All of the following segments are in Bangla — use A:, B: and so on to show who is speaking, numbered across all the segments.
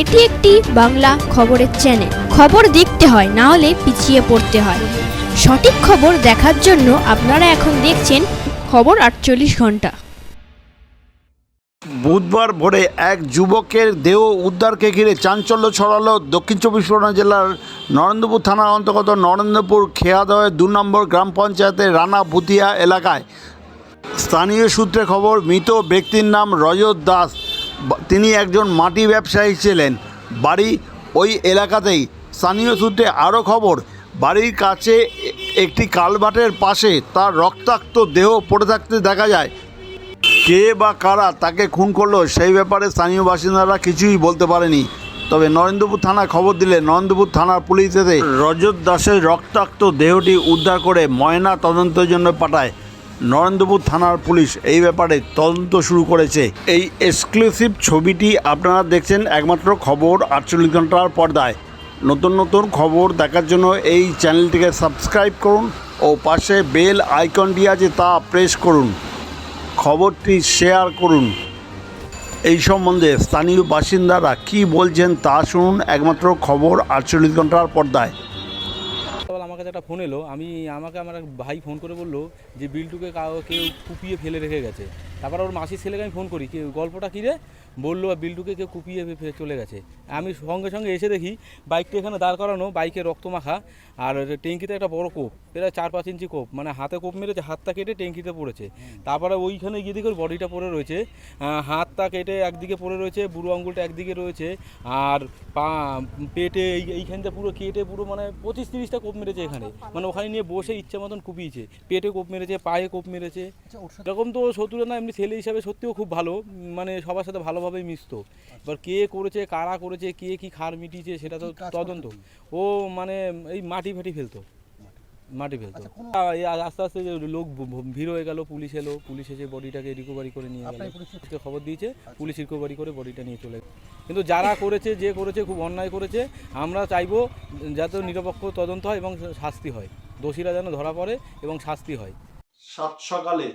A: এটি একটি বাংলা খবরের চ্যানেল খবর দেখতে হয়, না হলে পিছিয়ে পড়তে হয়। সঠিক খবর দেখার জন্য আপনারা এখন দেখছেন খবর আটচল্লিশ ঘণ্টা।
B: বুধবার ভোরে এক যুবকের দেহ উদ্ধারকে ঘিরে চাঞ্চল্য ছড়ালো দক্ষিণ চব্বিশ পরগনা জেলার নরেন্দ্রপুর থানার অন্তর্গত নরেন্দ্রপুর খেয়াদয় দু নম্বর গ্রাম পঞ্চায়েতের রানা ভুতিয়া এলাকায়। স্থানীয় সূত্রে খবর, মৃত ব্যক্তির নাম রজত দাস। তিনি একজন মাটি ব্যবসায়ী ছিলেন। বাড়ি ওই এলাকাতেই। স্থানীয় সূত্রে আরও খবর, বাড়ির কাছে একটি কালভার্টের পাশে তার রক্তাক্ত দেহ পড়ে থাকতে দেখা যায়। কে বা কারা তাকে খুন করল সেই ব্যাপারে স্থানীয় বাসিন্দারা কিছুই বলতে পারেনি। তবে নরেন্দ্রপুর থানায় খবর দিলে নরেন্দ্রপুর থানার পুলিশ এসে রজত দাসের রক্তাক্ত দেহটি উদ্ধার করে ময়না তদন্তের জন্য পাঠায়। নরেন্দ্রপুর থানার পুলিশ এই ব্যাপারে তদন্ত শুরু করেছে। এই এক্সক্লুসিভ ছবিটি আপনারা দেখছেন একমাত্র খবর আটচল্লিশ ঘণ্টার পর্দায়। নতুন নতুন খবর দেখার জন্য এই চ্যানেলটিকে সাবস্ক্রাইব করুন ও পাশে বেল আইকনটি আছে তা প্রেস করুন। খবরটি শেয়ার করুন। এই সম্বন্ধে স্থানীয় বাসিন্দারা কি বলছেন তা শুনুন একমাত্র খবর আটচল্লিশ ঘণ্টার পর্দায়।
C: আমার কাছে একটা ফোন এলো, আমি আমাকে আমার এক ভাই ফোন করে বলল যে, বিল্টুকে কাউকে কুপিয়ে ফেলে রেখে গেছে। তারপর ওর মাসির ছেলেকে আমি ফোন করি কি গল্পটা কী রে? বলল বিল্টুকে কেউ কুপিয়ে চলে গেছে। আমি সঙ্গে সঙ্গে এসে দেখি বাইকটা এখানে দাঁড় করানো বাইকে রক্ত মাখা আর ট্যাঙ্কিতে একটা বড় কোপ প্রায় চার পাঁচ ইঞ্চি কোপ মানে হাতে কোপ মেরেছে হাতটা কেটে ট্যাঙ্কিতে পড়েছে। তারপরে ওইখানে গিয়ে দেখি ওর বডিটা পড়ে রয়েছে হাতটা কেটে একদিকে পড়ে রয়েছে বুড়ো আঙ্গুলটা একদিকে রয়েছে আর পা পেটে এই এইখানটা পুরো কেটে পুরো মানে পঁচিশ তিরিশটা কোপ মেরেছে এখানে। মানে ওখানে নিয়ে বসে ইচ্ছা মতন কুপিয়েছে। পেটে কোপ মেরেছে পায়ে কোপ মেরেছে। এরকম তো শত্রুরা না এমনি ছেলে হিসাবে সত্যিও খুব ভালো মানে সবার সাথে ভালোভাবেই মিশতো। এবার কে করেছে কারা করেছে কে কি খার মিটিয়েছে সেটা তো তদন্ত। ও মানে এই মাটি ফাটি ফেলতো। মাটি ফেলতো। আস্তে আস্তে লোক ভিড় হয়ে গেল পুলিশ এলো পুলিশ এসে বডিটাকে রিকভারি করে নিয়ে গেল। পুলিশকে খবর দিয়েছে পুলিশ রিকভারি করে বডিটা নিয়ে চলে। কিন্তু যারা করেছে যে করেছে খুব অন্যায় করেছে আমরা চাইব যাতে নিরপেক্ষ তদন্ত হয় এবং শাস্তি হয়। দোষীরা যেন ধরা পড়ে এবং শাস্তি হয়।
B: সাত সকালে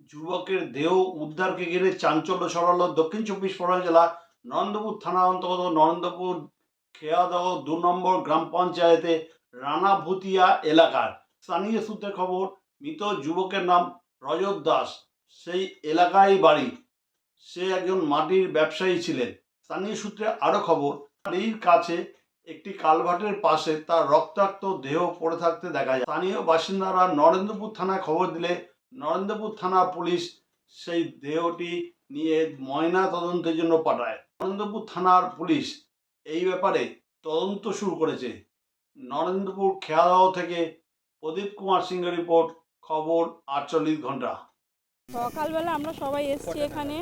B: যুবকের দেহ উদ্ধারকে ঘিরে চাঞ্চল্য ছড়ালো দক্ষিণ চব্বিশ পরগনা জেলা নরেন্দ্রপুর থানা অন্তর্গত নরেন্দ্রপুর খেয়াদহ দু নম্বর গ্রাম পঞ্চায়েতে রানা ভুতিয়া এলাকার। স্থানীয় সূত্রে খবর, মৃত যুবকের নাম রজত দাস। সেই এলাকায় বাড়ি। সে একজন মাটির ব্যবসায়ী ছিলেন। স্থানীয় সূত্রে আরও খবর, বাড়ির কাছে একটি কালভাটের পাশে তার রক্তাক্ত দেহ পড়ে থাকতে দেখা যায়। স্থানীয় বাসিন্দারা নরেন্দ্রপুর থানায় খবর দিলে নরেন্দ্রপুর থানা পুলিশ সেই দেহটি নিয়ে ময়না তদন্তের জন্য পাঠায়। নরেন্দ্রপুর থানার পুলিশ এই ব্যাপারে তদন্ত শুরু করেছে। নরেন্দ্রপুর খেয়াদহ থেকে প্রদীপ কুমার সিংহের রিপোর্ট খবর আটচল্লিশ ঘণ্টা।
D: সকালবেলা আমরা সবাই এসছি এখানে।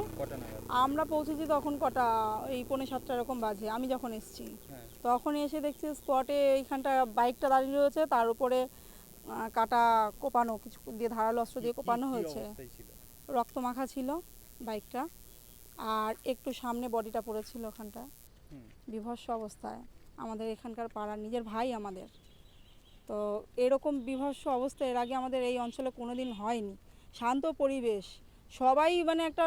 D: আমরা পৌঁছেছি তখন কটা এই পৌনে সাতটা এরকম বাজে আমি যখন এসছি। তখন এসে দেখছি স্পটে এইখানটা বাইকটা দাঁড়িয়ে রয়েছে তার উপরে কাটা কোপানো কিছু দিয়ে ধারালো অস্ত্র দিয়ে কোপানো হয়েছে। রক্ত মাখা ছিল বাইকটা আর একটু সামনে বডিটা পড়েছিল ওখানটা। বিভৎস অবস্থায়। আমাদের এখানকার পাড়ার নিজের ভাই আমাদের। তো এরকম বিভৎস অবস্থা এর আগে আমাদের এই অঞ্চলে কোনোদিন হয়নি। শান্ত পরিবেশ। সবাই মানে একটা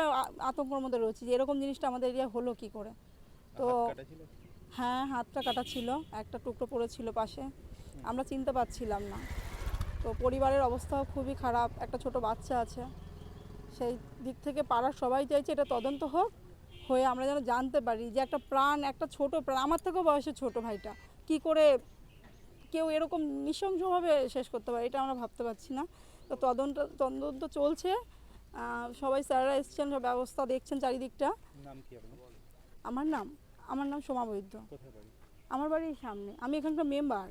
D: আতঙ্কর মধ্যে রয়েছে যে এরকম জিনিসটা আমাদের এরিয়া হলো কি করে? তো হ্যাঁ হাতটা কাটা ছিল। একটা টুকরো পড়েছিল পাশে। আমরা চিনতে পারছিলাম না। তো পরিবারের অবস্থাও খুবই খারাপ। একটা ছোট বাচ্চা আছে। সেই দিক থেকে পাড়ার সবাই চাইছে এটা তদন্ত হোক হয়ে আমরা যেন জানতে পারি যে একটা প্রাণ একটা ছোট প্রাণ আমার থেকেও বয়সে ছোট ভাইটা কি করে কেউ এরকম নৃশংসভাবে শেষ করতে পারে এটা আমরা ভাবতে পারছি না। তো তদন্ত তদন্ত চলছে। সবাই স্যাররা এসছেন সব ব্যবস্থা দেখছেন চারিদিকটা। আমার নাম আমার নাম সোমা বৈদ্য। আমার বাড়ির সামনে। আমি এখানকার মেম্বার।